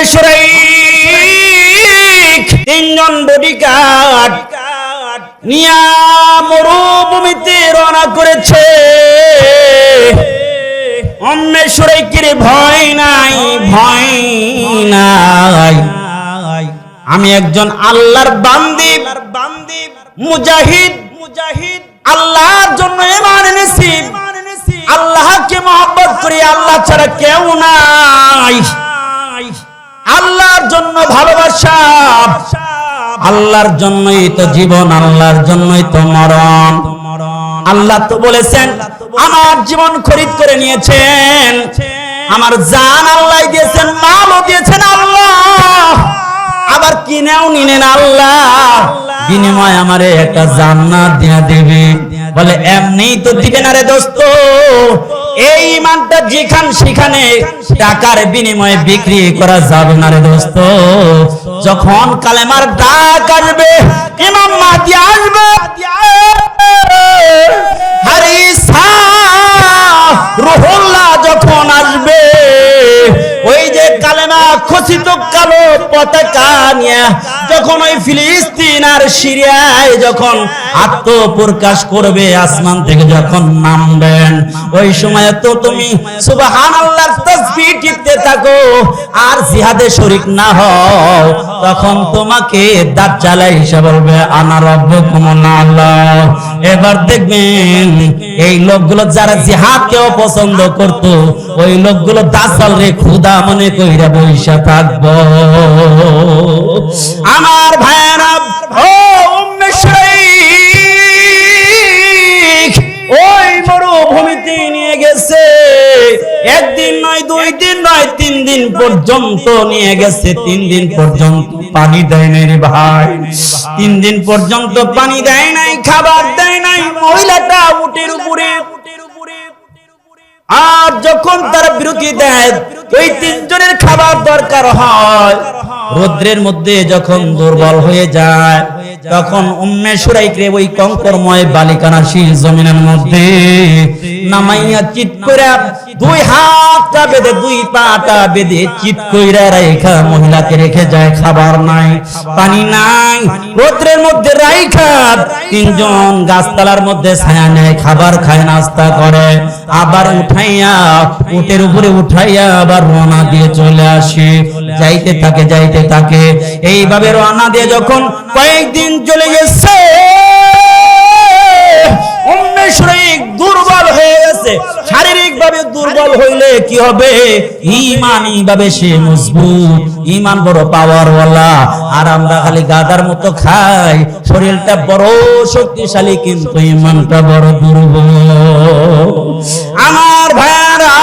উম্মেশ্বরাই তিনজন বডিগার্ড নিয়া মরুভূমিতে রওনা করেছে। অম্মেশ্বরাই কিরে ভয় নাই, ভয় আমি একজন আল্লাহর বান্দি বান্দি মুজাহিদ। মুজাহিদ আল্লাহর জন্য ইমান আল্লাহকে মহব্বত করি, আল্লাহ ছাড়া কেউ নাই। আল্লাহর জন্য ভালোবাসা। আল্লাহর জন্যই তো জীবন, আল্লাহর জন্যই তো মরণ। আল্লাহ তো বলেছেন, আমার জীবন খরিদ করে নিয়েছেন। আমার জান আল্লাহ দিয়েছেন, মালও দিয়েছেন আল্লাহ। আবার কিনেও নিলেন আল্লাহ। বিনিময় আমারে একটা জান্নাত দিয়া দেবে। বলে এমনি তো দিবে না রে দোস্ত। এই ইমানটা যেখান সেখানে টাকার বিনিময়ে বিক্রি করা যাবে না রে দোস্ত। যখন কালেমার ডাক আসবে, ইমাম মাহদি আসবে। যখন আসবে, ওই যে কালেমা খচিত কালো পতাকা নিয়ে, যখন ওই ফিলিস্তিন আর সিরিয়ায় যখন আত্মপ্রকাশ করবে আসমান থেকে যখন নামবেন। ওই সময় তো তুমি সুবহানাল্লাহর তাসবিহ টিপতে থাকো আর জিহাদে শরীক না হও। তখন তোমাকে চালাই হিসাবে বলবে, আনা রব্বুকুম আল্লাহ। এবার দেখবেন এই লোকগুলো যারা জিহাদকেও পছন্দ করত, ওই লোকগুলো দাসাল রে খুদা মনে কইরা বইসা থাকব। আমার ভাইয়েরা একদিন নয়, দুই দিন নয়, তিন দিন পর্যন্ত নিয়ে গেছে, তিন দিন পর্যন্ত পানি দেয় নাই রে ভাই। তিন দিন পর্যন্ত পানি দেয় নাই, খাবার দেয় নাই, মহিলাটা উটের উপরে। আর যখন তার বিরতি দেয়, ওই তিনজনের খাবার দরকার হয়। রোদ্রের মধ্যে যখন দুর্বল হয়ে যায় তখন উম্মে সুরাইকে ওই কঙ্করময় বালিকানা শীল জমিনের মধ্যে নামাইয়া চিত করে দুই হাতটা বেঁধে, দুই পাটা বেঁধে চিত কইরা রেখা মহিলাকে রেখে যায়। খাবার নাই, পানি নাই রোদ্রের মধ্যে রাইখা। তিনজন গাছতলার মধ্যে ছায়া নেয়, খাবার খায়, নাস্তা করে। আবার উঠাইয়া উটের উপরে উঠাইয়া আবার রওনা দিয়ে চলে আসে। যাইতে থাকে যাইতে থাকে। এইভাবে রওনা দিয়ে যখন কয়েকদিন চলে গেছে। শরীর দুর্বল হয়ে গেছে। শারীরিক ভাবে দুর্বল হইলে কি হবে? ভাবে সে মজবুত। ইমান বড় পাওয়ার ওয়ালা আর আমরা খালি গাদার মতো খাই। শরীরটা বড় শক্তিশালী, কিন্তু ইমানটা বড় দুর্বল। আমার ভাইয়ারা,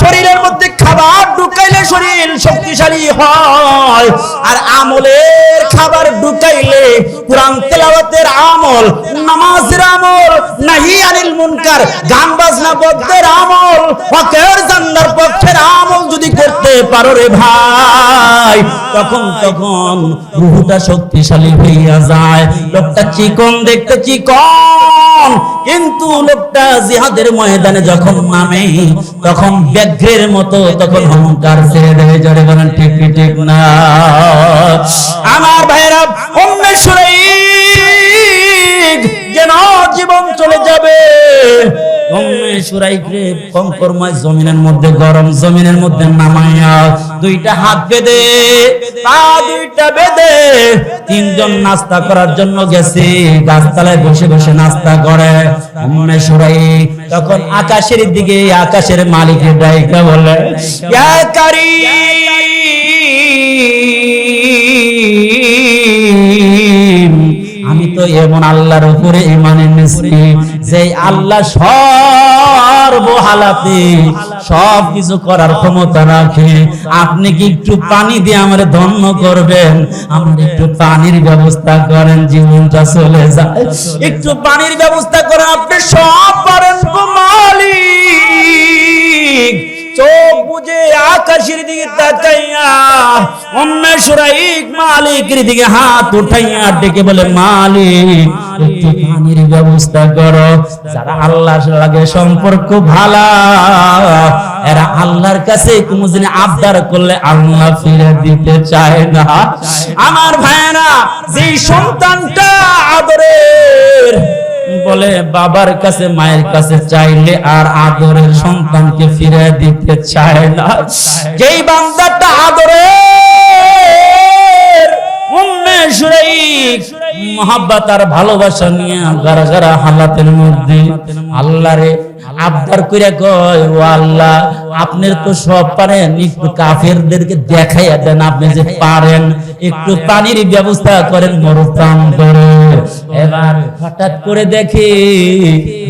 শরীরের মধ্যে খাবার ঢুকাইলে শরীর শক্তিশালী হয়। আর আমলের খাবার ঢুকাইলে কোরআন তেলাওয়াতের আমল, নামাজের আমল, নাহি আনিল মুনকার গান বাজনা বদ্ধের আমল, হকের জান্নার পক্ষের আমল যদি করতে পারো রে ভাই, তখন তখন রুহটা শক্তিশালী হইয়া যায়। লোকটা চিকন, দেখতে চিকন। কিন্তু লোকটা জিহাদের ময়দানে যখন নামে, তখন ব্যাঘ্রের মতো তখন অহংকার ছেড়ে দেবে। জড়ে বলেন, ঠিক ঠিক না? আমার ভাইরা অন্বেশ্বরী যেন জীবন চলে যাবে। কঙ্করময় জমিনের মধ্যে, গরম জমিনের মধ্যে নামাইয়া দুইটা হাত বেঁধে, পা দুইটা বেঁধে তিনজন নাস্তা করার জন্য গেছে। গাছতলায় বসে বসে নাস্তা করে। উম্মে সুরাই তখন আকাশের দিকে আকাশের মালিকের ডাইকা বলে, ইয়া কারীম! এমন আল্লাহর উপরে ইমান এনেছি যে আল্লাহ সর্বহালাতে সব কিছু করার ক্ষমতা রাখে। আপনি কি একটু পানি দিয়ে আমার ধন্য করবেন? আমার একটু পানির ব্যবস্থা করেন, জীবনটা চলে যায়। একটু পানির ব্যবস্থা করেন, আপনি সব পারেন মালিক। চোখ বুঝে আকাশের দিকে তাকাইয়া অন্য সুরাইক মালিকের দিকে হাত উঠাইয়া ডেকে বলে, মালিক পানির ব্যবস্থা করো। যারা আল্লাহর লাগে সম্পর্ক ভালো, এরা আল্লাহর কাছে কোনো আবদার করলে আল্লাহ ফিরে দিতে চায় না। আমার ভাইয়েরা যে সন্তানটা বলে, বাবার কাছে, মায়ের কাছে চাইলে আর আদরের সন্তানকে ফিরে দিতে চায় না। যেই বান্দাটা আদরে মহাব্বাত আর ভালোবাসা নিয়ে গারা গারা হালাতের মধ্যে আল্লাহরে আবদার করে কয়, ও আল্লাহ, আপনার তো সব পারেন, একটু কাফেরদেরকে দেখাইয়া দেন, আপনি যে পারেন, একটু পানির ব্যবস্থা করেন, মরুপ্রাণ করে। এবার হঠাৎ করে দেখে,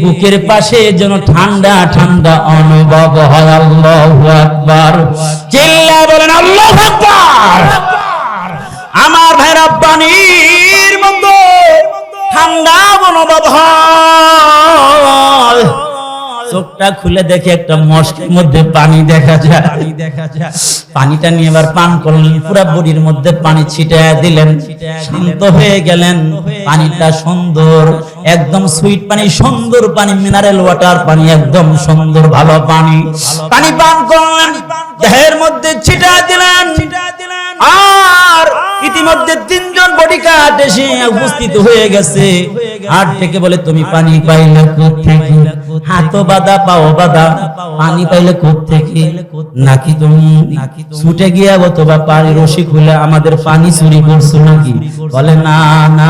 বুকের পাশে যেন ঠান্ডা ঠান্ডা অনুভব হয়, আল্লাহু আকবার। চিল্লা বলেন, আল্লাহু আকবার! আমার ভাইরা পানির মতো ঠান্ডা অনুভব হয়। চোখটা খুলে দেখে একটা মস্কের মধ্যে পানি দেখা যায়। পানি দেখা যায়। পানিটা নিয়ে এবার পান করলেন পুরা বডির মধ্যে পানি ছিটায় দিলেন শান্ত হয়ে গেলেন। পানিটা সুন্দর একদম সুইট পানি সুন্দর পানি মিনারেল ওয়াটার পানি একদম সুন্দর ভালো পানি। পানি। পান করলেন দেহের মধ্যে ছিটায় দিলেন। আর ইতিমধ্যে তিনজন বডিগার্ড এসে উপস্থিত হয়ে গেছে। হাট থেকে বলে তুমি পানি পাইলে কোথেকে হাত বাদা পাও বাদা পানি পাইলে কোথেকে নাকি তুমি? ছুটে গিয়া অথবা পানি রশি খুলে আমাদের পানি চুরি করছ নাকি? বলে, না না,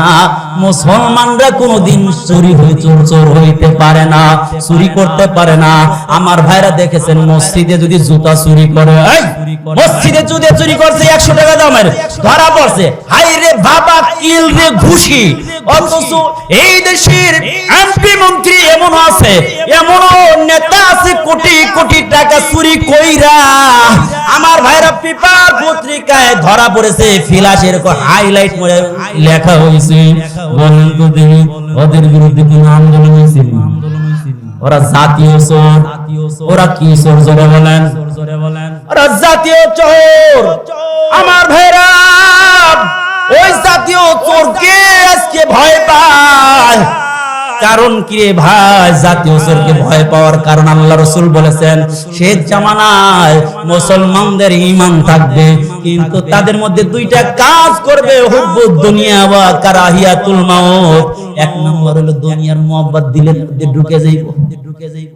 মুসলমানরা কোনোদিন চুরি হয়ে চোর চোর হইতে পারে না, চুরি করতে পারে না। আমার ভাইরা দেখেছেন, মসজিদে যদি জুতা চুরি করে মসজিদে যদি চুরি করছে, একশো টাকা দামের ধরা পড়ছে। হাই রে বাবা, কিল রে ঘুষি। অথচ এই দেশের এমপি মন্ত্রী এমন আছে এমন নেতা আছে কোটি কোটি টাকা চুরি কইরা। আমার ভাইরা পেপার পত্রিকায় ধরা পড়েছে ফিলাসের হাইলাইট করে লেখা হয়েছে। বলেন তো দেখি ওদের বিরুদ্ধে কোন আন্দোলন হয়েছিল ওরা জাতীয় চোর। ওরা কি চোর জোরে বলেন? ওরা জাতীয় চোর। আমার ভাইরা, ওই জাতীয় চোরকে আজকে ভয় পায়। কারণ কি রে ভাই? জাতীয় চোরকে ভয় পাওয়ার কারণ আল্লাহ রসুল বলেছেন, শেষ জামানায় মুসলমানদের ইমান থাকবে, কিন্তু তাদের মধ্যে দুইটা কাজ করবে হুব্বুদ দুনিয়া ওয়া কারাহিয়াতুল মাউত। এক নম্বর হলো দুনিয়ার মোহাব্বত দিলের মধ্যে ঢুকে যাইব। ঢুকে যাইব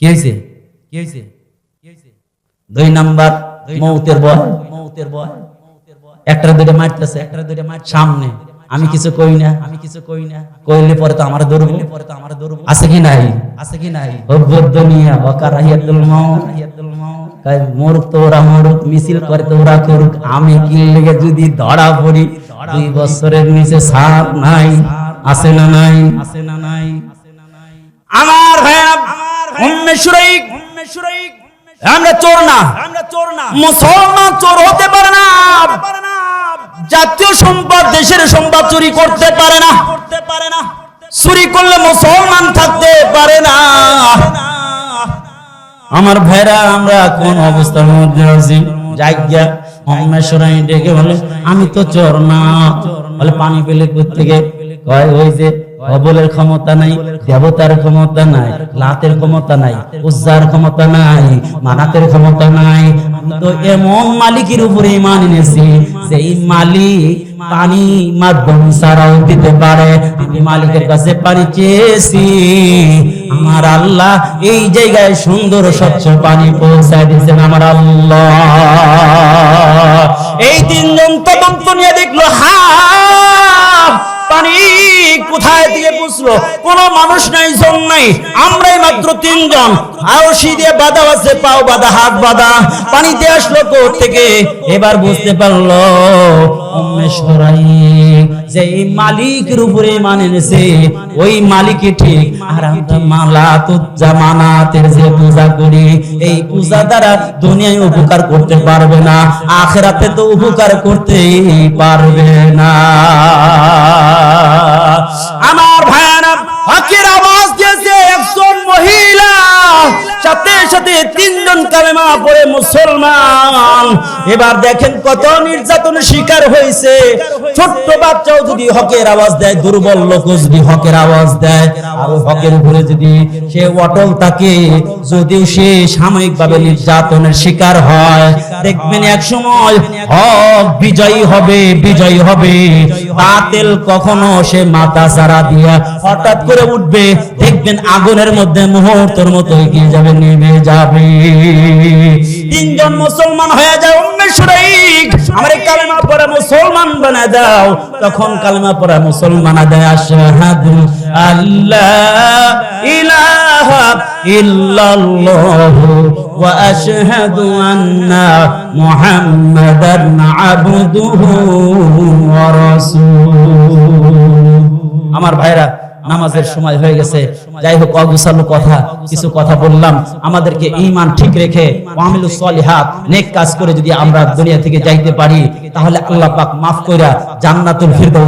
কি হয়েছে কি হয়েছে দুই নাম্বার, মৌতের ভয়। মৌতের ভয়। একটা দুইটা মারতেছে একটা দুইটা মার সামনে। আমি কিছু কই না। আমি কিছু কই না। কইলে পরে তো আমার ধরবো পরে তো আমার ধরবো আছে কি নাই? আছে কি নাই? হুব্বুদ দুনিয়া ওয়া কারাহিয়াতুল মাউত কাই মরুক তো ওরা মরুক মিছিল করে তো ওরা করুক। আমি কি লেগে যদি ধরা পড়ি দুই বছরের নিচে সাপ নাই আছে না নাই? আছে না নাই। আমার ভাইয়া উম্মে শুরাইক উম্মে শুরাইক আমরা চোর না। আমরা চোর না। মুসলমান চোর হতে পারে না। জাতীয় সম্পদ দেশের সম্পদ চুরি করতে পারে না। করতে পারে না চুরি করলে মুসলমান থাকতে পারে না। আমার ভাইরা, আমরা কোন অবস্থার মধ্যে আছি? জায়গা ডেকে আমি তো চোর না। বলে, পানি পেলে থেকে কয়, ওই অবলের ক্ষমতা নাই, দেবতার ক্ষমতা নাই, লাতের ক্ষমতা নাই, উজ্জার ক্ষমতা নাই, মানাতের ক্ষমতা নাই। তো এমন মালিকের উপরে ইমান এনেছি সেই মালিক পানি মাধ্যম ছাড়াও দিতে পারে। আমি মালিকের কাছে পানি চেয়েছি। আমার আল্লাহ এই জায়গায় সুন্দর, স্বচ্ছ পানি পৌঁছায় দিয়েছেন আমার আল্লাহ। এই তিনজন তদন্ত নিয়ে দেখল হা পানি কোথায় দিয়ে বুঝলো কোন মানুষ নাই, জন নাই। আমরাই মাত্র তিনজন। আরশি দিয়ে বাধা আছে, পাও বাধা, হাত বাধা। পানিতে আসলো কোথ থেকে এবার বুঝতে পারল যে মালিকের উপরে মানেছে ওই মালিক ঠিক। আর আমরা মালা তো জামানাতের যে পূজা করি, এই পূজা দ্বারা দুনিয়ায় উপকার করতে পারবে না, আখেরাতে তো উপকার করতেই পারবে না। আমার ভাইয়ারা হকের মহিলা সাথে সাথে তিনজন কালেমা পড়ে মুসলমান। এবার দেখেন কত নির্যাতনের শিকার হয়েছে। ছোট্ট বাচ্চাও যদি হকের আওয়াজ দেয়, দুর্বল লোক যদি হকের আওয়াজ দেয়, আর হকের উপরে যদি সে অটল থাকে, যদিও সে সাময়িকভাবে নির্যাতনের শিকার হয়। দেখবেন এক সময় হক বিজয়ী হবে বিজয়ী হবে। বাতিল কখনো সে মাথা সারা দিয়া হঠাৎ করে উঠবে। দেখবেন আগুনের মধ্যে মুহূর্তের মতো এগিয়ে যাবে। নেমে যাবে। তিনজন মুসলমান হয়ে যায় উম্মে শুরাইক আমার কালেমা পড়ে মুসলমান বানায় দাও। তখন কালেমা পড়ে মুসলমান দেয় আশহাদু আল্লাহ ইলাহা ইল্লাল্লাহু ওয়া আশহাদু আন্না মুহাম্মাদান আবদুহু ওয়া রাসূলুহু। আমার ভাইরা নামাজের সময় হয়ে গেছে। যাই হোক অগুসালু কথা, কিছু কথা বললাম। আমাদেরকে ইমান ঠিক রেখে সলিহাত, নেক কাজ করে যদি আমরা দুনিয়া থেকে যাইতে পারি, তাহলে আল্লাহ পাক মাফ কইরা জান্নাতুল ফিরদৌস